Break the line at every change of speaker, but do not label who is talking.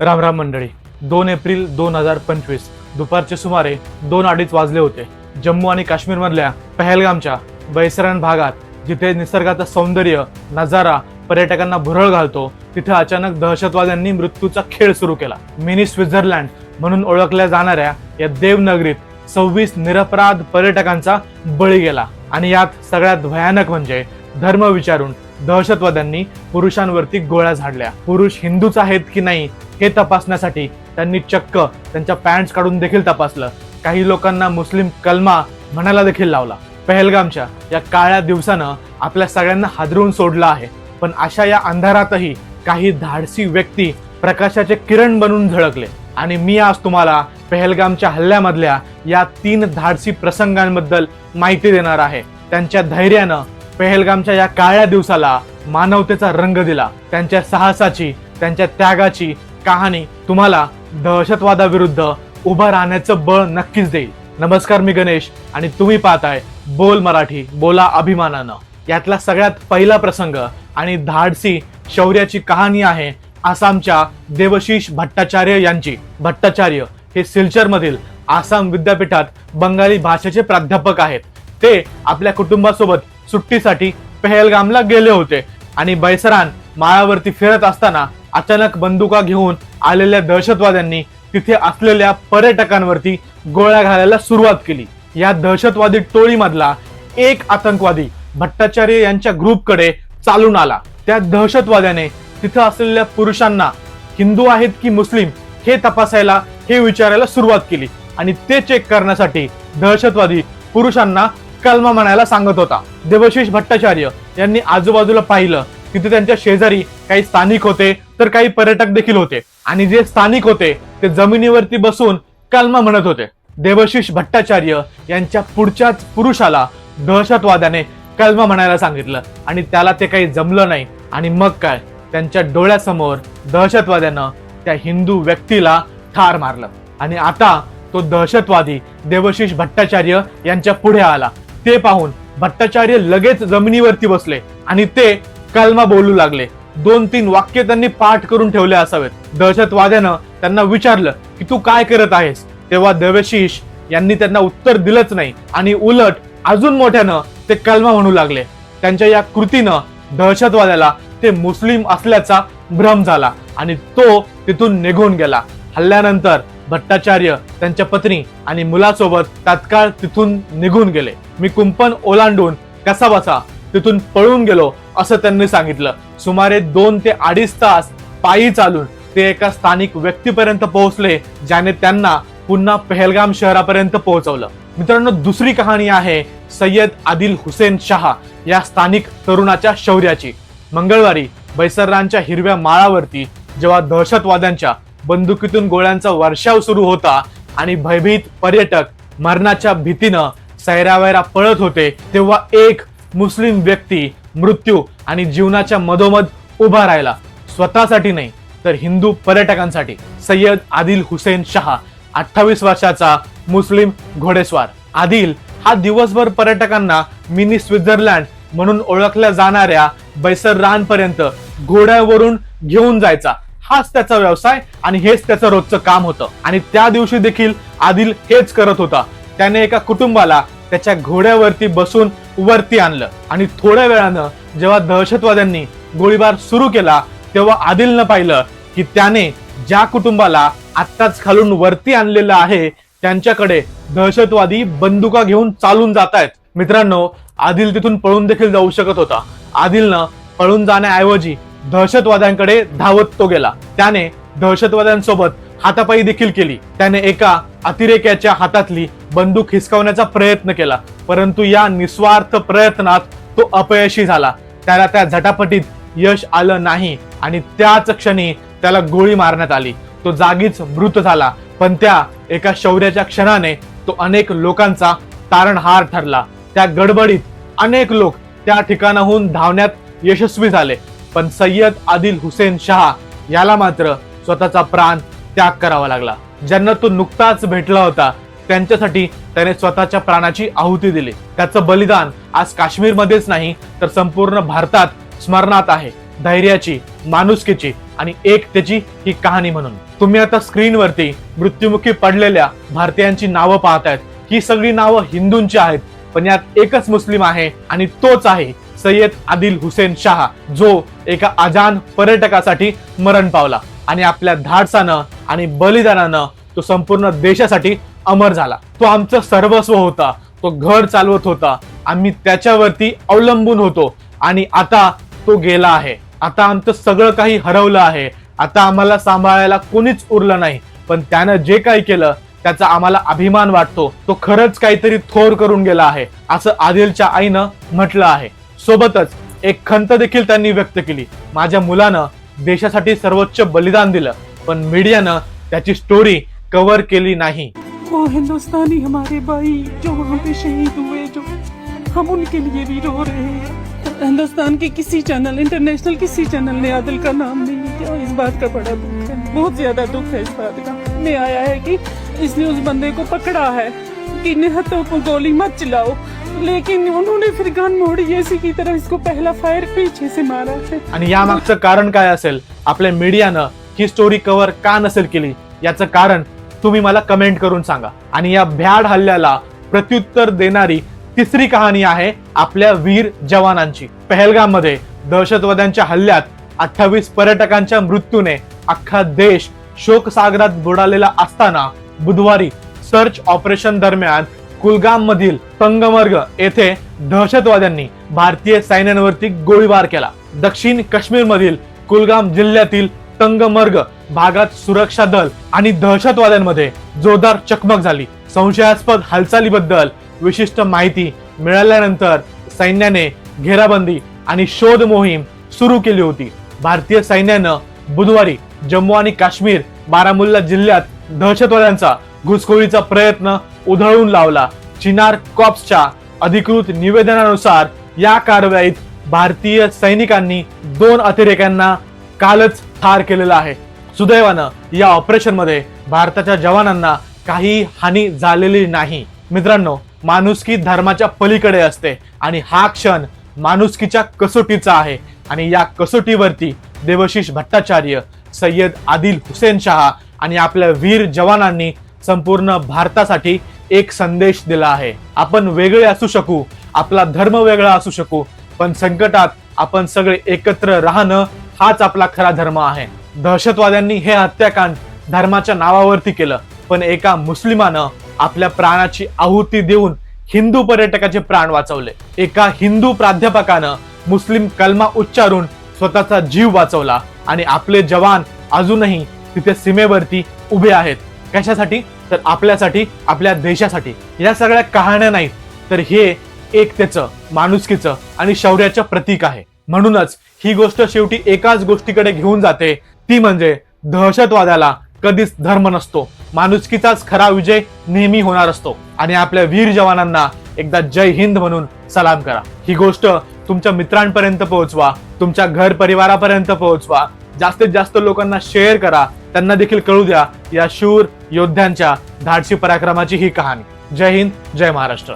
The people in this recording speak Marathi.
रामराम मंडळी. दोन एप्रिल दोन हजार पंचवीस. दुपारचे सुमारे दोन अडीच वाजले होते. जम्मू आणि काश्मीरमधल्या पहलगामच्या बैसरण भागात जिथे निसर्गाचं सौंदर्य नजारा पर्यटकांना भुरळ घालतो तिथे अचानक दहशतवाद्यांनी मृत्यूचा खेळ सुरू केला. मिनी स्वित्झर्लंड म्हणून ओळखल्या जाणाऱ्या या देवनगरीत सव्वीस निरपराध पर्यटकांचा बळी गेला. आणि यात सगळ्यात भयानक म्हणजे धर्म विचारून दहशतवाद्यांनी पुरुषांवरती गोळ्या झाडल्या. पुरुष हिंदूच आहेत की नाही हे तपासण्यासाठी त्यांनी चक्क त्यांच्या पॅन्ट काढून देखील तपासलं. काही लोकांना मुस्लिम कलमा म्हणायला देखील लावला. पहलगामच्या या काळ्या दिवसानं आपल्या सगळ्यांना हादरवून सोडलं आहे. पण अशा या अंधारातही काही धाडसी व्यक्ती प्रकाशाचे किरण बनून झळकले. आणि मी आज तुम्हाला पहलगामच्या हल्ल्यामधल्या या तीन धाडसी प्रसंगांबद्दल माहिती देणार आहे. त्यांच्या धैर्यानं पेहलगामच्या या काळ्या दिवसाला मानवतेचा रंग दिला. त्यांच्या साहसाची त्यांच्या त्यागाची कहाणी तुम्हाला दहशतवादाविरुद्ध उभं राहण्याचं बळ नक्कीच देईल. नमस्कार मी गणेश आणि तुम्ही पाहताय बोल मराठी बोला अभिमानानं. यातला सगळ्यात पहिला प्रसंग आणि धाडसी शौर्याची कहाणी आहे आसामच्या देवशीष भट्टाचार्य यांची. भट्टाचार्य हे सिलचर मधील आसाम विद्यापीठात बंगाली भाषेचे प्राध्यापक आहेत. ते आपल्या कुटुंबासोबत सुट्टीसाठी पहलगामला गेले होते. आणि बैसरान माळावरती फिरत असताना अचानक बंदुका घेऊन आलेल्या दहशतवाद्यांनी तिथे असलेल्या पर्यटकांवरती गोळ्या घालायला सुरुवात केली. या दहशतवादी टोळीमधला एक आतंकवादी भट्टाचार्य यांच्या ग्रुपकडे चालून आला. त्या दहशतवाद्याने तिथं असलेल्या पुरुषांना हिंदू आहेत की मुस्लिम हे तपासायला हे विचारायला सुरुवात केली. आणि ते चेक करण्यासाठी दहशतवादी पुरुषांना कलमा म्हणायला सांगत होता. देवशीष भट्टाचार्य यांनी आजूबाजूला पाहिलं तिथे त्यांच्या शेजारी काही स्थानिक होते तर काही पर्यटक देखील होते. आणि जे स्थानिक होते ते जमिनीवरती बसून कलमा म्हणत होते. देवशीष भट्टाचार्य यांच्या पुढच्याच पुरुषाला दहशतवाद्याने कलमा म्हणायला सांगितलं. आणि त्याला ते काही जमलं नाही. आणि मग काय? त्यांच्या डोळ्यासमोर दहशतवाद्यानं त्या हिंदू व्यक्तीला ठार मारलं. आणि आता तो दहशतवादी देवशीष भट्टाचार्य यांच्या पुढे आला. ते पाहून भट्टाचार्य लगेच जमिनीवरती बसले आणि ते कलमा बोलू लागले. दोन तीन वाक्य त्यांनी पाठ करून ठेवले असावेत. दहशतवाद्यानं त्यांना विचारलं की तू काय करत आहेस? तेव्हा देवशीष यांनी त्यांना उत्तर दिलंच नाही आणि उलट अजून मोठ्यानं ते कलमा म्हणू लागले. त्यांच्या या कृतीनं दहशतवाद्याला ते मुस्लिम असल्याचा भ्रम झाला आणि तो तिथून निघून गेला. हल्ल्यानंतर भट्टाचार्य त्यांच्या पत्नी आणि मुलासोबत तात्काळ तिथून निघून गेले. मी कुंपण ओलांडून कसा बसा तिथून पळून गेलो असं त्यांनी सांगितलं. सुमारे दोन ते अडीच तास पायी चालून ते एका स्थानिक व्यक्तीपर्यंत पोहोचले ज्याने त्यांना पुन्हा पहलगाम शहरापर्यंत पोहोचवलं. मित्रांनो दुसरी कहाणी आहे सय्यद आदिल हुसेन शहा या स्थानिक तरुणाच्या शौर्याची. मंगळवारी बैसर्रांच्या हिरव्या माळावरती जेव्हा दहशतवाद्यांच्या बंदुकीतून गोळ्यांचा वर्षाव सुरू होता आणि भयभीत पर्यटक मरणाच्या भीतीनं सैरावैरा पळत होते तेव्हा एक मुस्लिम व्यक्ती मृत्यू आणि जीवनाच्या मधोमध उभा राहिला. स्वतःसाठी नाही तर हिंदू पर्यटकांसाठी. सय्यद आदिल हुसेन शहा अठ्ठावीस वर्षाचा मुस्लिम घोडेस्वार. आदिल हा दिवसभर पर्यटकांना मिनी स्वित्झर्लंड म्हणून ओळखल्या जाणाऱ्या बैसर घोड्यावरून घेऊन जायचा. हाच त्याचा व्यवसाय आणि हेच त्याचं रोजचं काम होतं. आणि त्या दिवशी देखील आदिल हेच करत होता. त्याने एका कुटुंबाला त्याच्या घोड्यावरती बसून वरती आणलं. आणि थोड्या वेळानं जेव्हा दहशतवाद्यांनी गोळीबार सुरू केला तेव्हा आदिलनं पाहिलं की त्याने ज्या कुटुंबाला आत्ताच खालून वरती आणलेलं आहे त्यांच्याकडे दहशतवादी बंदुका घेऊन चालून जात आहेत मित्रांनो आदिल तिथून पळून देखील जाऊ शकत होता. आदिलनं पळून जाण्याऐवजी दहशतवाद्यांकडे धावत तो गेला. त्याने दहशतवाद्यांसोबत हातापायी देखील केली. त्याने एका अतिरेक्याच्या हातातली बंदूक हिसकावण्याचा प्रयत्न केला. परंतु या निस्वार्थ प्रयत्नात तो अपयशी झाला. त्याला त्या झटापटीत यश आलं नाही आणि त्याच क्षणी त्याला गोळी मारण्यात आली. तो जागीच मृत झाला. पण त्या एका शौर्याच्या क्षणाने तो अनेक लोकांचा तारणहार ठरला. त्या गडबडीत अनेक लोक त्या ठिकाणाहून धावण्यात यशस्वी झाले. पण सय्यद आदिल हुसेन शहा याला मात्र स्वतःचा प्राण त्याग करावा लागला. ज्यांना तो नुकताच भेटला होता त्यांच्यासाठी त्याने स्वतःच्या प्राणाची आहुती दिली. त्याचं बलिदान आज काश्मीरमध्येच नाही तर संपूर्ण भारतात स्मरणात आहे. धैर्याची माणुसकीची आणि एक त्याची ही कहाणी म्हणून. तुम्ही आता स्क्रीनवरती मृत्युमुखी पडलेल्या भारतीयांची नावं पाहतायत. ही सगळी नावं हिंदूंची आहेत पण यात एकच मुस्लिम आहे आणि तोच आहे सय्यद आदिल हुसेन शाह जो एका अजान पर्यटकासाठी मरण पावला. आणि आपल्या धाडसानं आणि बलिदानानं तो संपूर्ण देशासाठी अमर झाला. तो आमचं सर्वस्व होता. तो घर चालवत होता. आम्ही त्याच्यावरती अवलंबून होतो. आणि आता तो गेला आहे. आता आमचं सगळं काही हरवलं आहे. आता आम्हाला सांभाळायला कोणीच उरलं नाही. पण त्यानं जे काही केलं त्याचा आम्हाला अभिमान वाटतो. तो खरंच काहीतरी थोर करून गेला आहे असं आदिलच्या आईनं म्हटलं आहे. सोबतच एक खंत देखील त्यांनी व्यक्त केली. माझ्या मुलानं देशासाठी सर्वोच्च बलिदान दिलं पण मीडियानं त्याची स्टोरी कव्हर केली नाही.
वो हिंदुस्तानी हमारे भाई जो वहाँ पे शहीद हुए जो हम उनके लिए भी रो रहे हैं। हिंदुस्तान के किसी चैनल इंटरनेशनल किसी चैनल ने आदिल का नाम नहीं लिया। इस बात का बड़ा दुख है। बहुत ज्यादा दुख है इस बात का। में आया है कि इसने उस बंदे को पकड़ा है कि निहत्तों को गोली मत चलाओ। लेकिन उन्होंने फिर गन मोड़ी ऐसी की तरह इसको पहला फायर पीछे से मारा है।
आणि यामागचं कारण काय असेल? आपल्या मीडियानं ही स्टोरी कव्हर का नसेल केली? याचं कारण तुम्ही मला कमेंट करून सांगा. आणि या भ्याड हल्ल्याला प्रत्युत्तर देणारी तिसरी कहाणी आहे आपल्या वीर जवानांची. पहलगाममध्ये दहशतवाद्यांच्या हल्ल्यात अठ्ठावीस पर्यटकांच्या मृत्यूने अख्खा देश शोकसागरात बुडालेला असताना बुधवारी सर्च ऑपरेशन दरम्यान कुलगाम मधील तंगमर्ग येथे दहशतवाद्यांनी भारतीय सैन्यांवरती गोळीबार केला. दक्षिण काश्मीर मधील कुलगाम जिल्ह्यातील तंगमर्ग भागात सुरक्षा दल आणि दहशतवाद्यांमध्ये जोरदार चकमक झाली. संशयास्पद हालचालीबद्दल विशिष्ट माहिती मिळाल्यानंतर सैन्याने घेराबंदी आणि शोध मोहीम सुरू केली होती. भारतीय सैन्यानं बुधवारी जम्मू आणि काश्मीर बारामुल्ला जिल्ह्यात दहशतवाद्यांचा घुसखोरीचा प्रयत्न उधळून लावला. चिनार कॉप्सच्या अधिकृत निवेदनानुसार या कारवाईत भारतीय सैनिकांनी दोन अतिरेक्यांना कालच ठार केलेलं आहे. सुदैवानं या ऑपरेशनमध्ये भारताच्या जवानांना काही हानी झालेली नाही. मित्रांनो माणुसकी धर्माच्या पलीकडे असते आणि हा क्षण माणुसकीच्या कसोटीचा आहे. आणि या कसोटीवरती देवशिष भट्टाचार्य सय्यद आदिल हुसेन शहा आणि आपल्या वीर जवानांनी संपूर्ण भारतासाठी एक संदेश दिला आहे. आपण वेगळे असू शकू आपला धर्म वेगळा असू शकू पण संकटात आपण सगळे एकत्र राहणं हाच आपला खरा धर्म आहे. दहशतवाद्यांनी हे हत्याकांड धर्माच्या नावावरती केलं पण एका मुस्लिमानं आपल्या प्राणाची आहुती देऊन हिंदू पर्यटकाचे प्राण वाचवले. एका हिंदू प्राध्यापकानं मुस्लिम कलमा उच्चारून स्वतःचा जीव वाचवला आणि आपले जवान अजूनही तिथे सीमेवरती उभे आहेत. कशासाठी? तर आपल्यासाठी आपल्या देशासाठी या सगळ्या कहाण्या नाहीत. तर हे एकतेचं माणुसकीचं आणि शौर्याचं प्रतीक आहे. म्हणूनच ही गोष्ट शेवटी एकाच गोष्टीकडे घेऊन जाते. ती म्हणजे दहशतवादाला कधीच धर्म नसतो. माणुसकीचाच खरा विजय नेहमी होणार असतो. आणि आपल्या वीर जवानांना एकदा जय हिंद म्हणून सलाम करा. ही गोष्ट तुमच्या मित्रांपर्यंत पोहोचवा तुमच्या घर परिवारापर्यंत पोहोचवा. जास्तीत जास्त लोकांना शेअर करा. त्यांना देखील कळू द्या या शूर योद्ध्यांच्या धाडसी पराक्रमाची ही कहाणी. जय हिंद जय महाराष्ट्र.